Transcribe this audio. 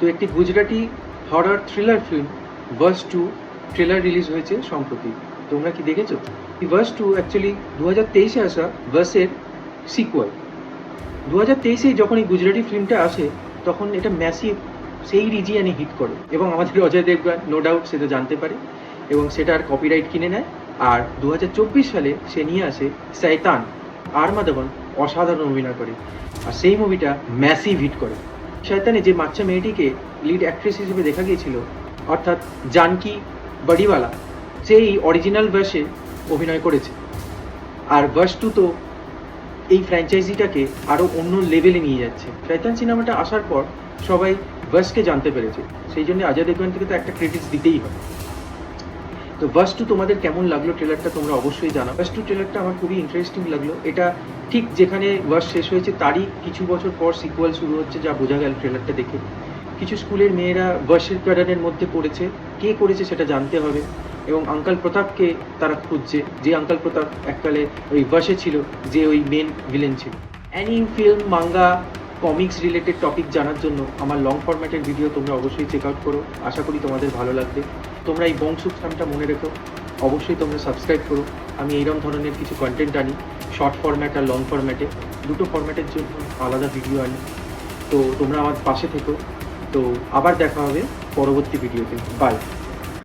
তো একটি Gujarati horror thriller film ভার্স টু ট্রেলার রিলিজ হয়েছে সম্প্রতি। তোমরা কি দেখেছ? ভার্স টু অ্যাকচুয়ালি দু হাজার তেইশে আসা ভার্সের সিকুয়াল দু হাজার তেইশে যখন এই গুজরাটি ফিল্মটা আসে, তখন এটা ম্যাসিভ সেই রিজিয়ানে হিট করে। এবং আমাদের অজয় দেবগান নো ডাউট সেটা জানতে পারে। এবং সেটার কপিরাইট কিনে নেয়। আর দু হাজার চব্বিশ সালে সে নিয়ে আসে শৈতান আর মাধবন অসাধারণ অভিনয় করে। আর সেই মুভিটা ম্যাসিভ হিট করে। শয়তানে যে বাচ্চা মেয়েটিকে লিড অ্যাক্ট্রেস হিসেবে দেখা গিয়েছিল, অর্থাৎ জানকি বডিওয়ালা, সেই অরিজিনাল ভার্সে অভিনয় করেছে। আর ভার্স টু তো এই ফ্র্যাঞ্চাইজিটাকে আরও অন্য লেভেলে নিয়ে যাচ্ছে। শয়তান সিনেমাটা আসার পর সবাই ভার্সকে জানতে পেরেছে। সেই জন্য অজয় দেবগন থেকে তো একটা ক্রেডিটস দিতেই হয়। তো ভার্স টু তোমাদের কেমন লাগল ট্রেলারটা তোমরা অবশ্যই জানাও। ভার্স টু ট্রেলারটা আমার খুবই ইন্টারেস্টিং লাগল। এটা ঠিক যেখানে ভার্স শেষ হয়েছে, তারই কিছু বছর পর সিকুয়াল শুরু হচ্ছে যা বোঝা গেল ট্রেলারটা দেখে। কিছু স্কুলের মেয়েরা ভার্সের প্যাটার্নের মধ্যে পড়েছে। কে করেছে সেটা জানতে হবে। এবং আঙ্কাল প্রতাপকে তারা খুঁজছে। যে আঙ্কাল প্রতাপ এককালে ওই ভার্সে ছিল, যে ওই মেন ভিলেন ছিল। Anime film manga comics related topic জানার জন্য আমার লং ফরম্যাটের ভিডিও তোমরা অবশ্যই চেক আউট করো। আশা করি তোমাদের ভালো লাগবে। তোমরা এই বংশুক নামটা মনে রেখো। অবশ্যই তোমরা সাবস্ক্রাইব করো। আমি এইরকম ধরনের কিছু কন্টেন্ট আনি শর্ট ফরম্যাট আর লং ফরম্যাটে দুটো ফরম্যাটের জন্য আলাদা ভিডিও আনি। তো তোমরা আমার পাশে থেকো। তো আবার দেখা হবে পরবর্তী ভিডিওতে বাই